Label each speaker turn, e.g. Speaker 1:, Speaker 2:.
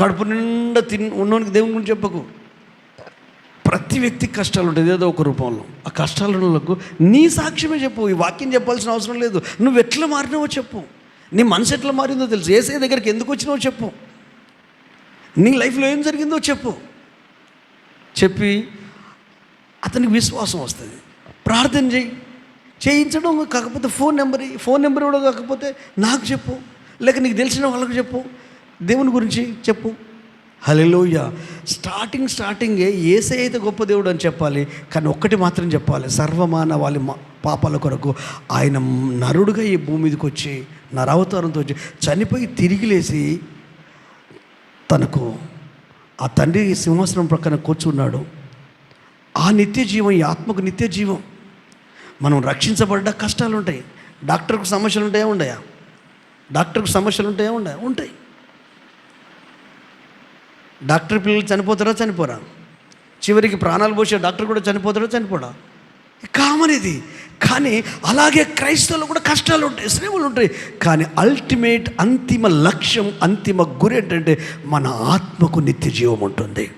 Speaker 1: కడుపు నిండా తిన్ ఉన్నోనికి దేవుని గురించి చెప్పకు. ప్రతి వ్యక్తికి కష్టాలు ఉంటాయి. ఏదో ఒక రూపంలో. ఆ కష్టాలకు నీ సాక్ష్యమే చెప్పు. ఈ వాక్యం చెప్పాల్సిన అవసరం లేదు. నువ్వు ఎట్లా మారినావో చెప్పు. నీ మనసు ఎట్లా మారిందో తెలుసు. ఏసే దగ్గరికి ఎందుకు వచ్చినావో చెప్పు. నీ లైఫ్లో ఏం జరిగిందో చెప్పు. చెప్పి అతనికి విశ్వాసం వస్తుంది. ప్రార్థన చేయి చేయించడం కాకపోతే ఫోన్ నెంబర్ ఫోన్ నెంబర్ కూడా కాకపోతే నాకు చెప్పు. లేక నీకు తెలిసిన వాళ్ళకి చెప్పు. దేవుని గురించి చెప్పు. హలోయ స్టార్టింగ్ స్టార్టింగే ఏసే అయితే గొప్ప దేవుడు అని చెప్పాలి కానీ ఒక్కటి మాత్రం చెప్పాలి. సర్వమాన వాళ్ళ మా- పాపాల కొరకు ఆయన నరుడుగా ఈ భూమి మీదకి వచ్చి నరావతారంతో వచ్చి చనిపోయి తిరిగి లేచి తనకు ఆ తండ్రి సింహాసనం ప్రక్కన కూర్చున్నాడు. ఆ నిత్య జీవం ఈ ఆత్మకు నిత్య జీవం. మనం రక్షించబడ్డ కష్టాలు ఉంటాయి డాక్టర్కు సమస్యలు ఉంటాయా ఉండయా? డాక్టర్కు సమస్యలు ఉంటాయా ఉండయా? ఉంటాయి. డాక్టర్ పిల్లలు చనిపోతారా చనిపోరా? చివరికి ప్రాణాలు పోసే డాక్టర్ కూడా చనిపోతారా చనిపోడా? కామన్ ఇది. కానీ అలాగే క్రైస్తవులు కూడా కష్టాలు ఉంటాయి శ్రమలు ఉంటాయి. కానీ అల్టిమేట్ అంతిమ లక్ష్యం అంతిమ గురి ఏంటంటే మన ఆత్మకు నిత్య జీవం ఉంటుంది.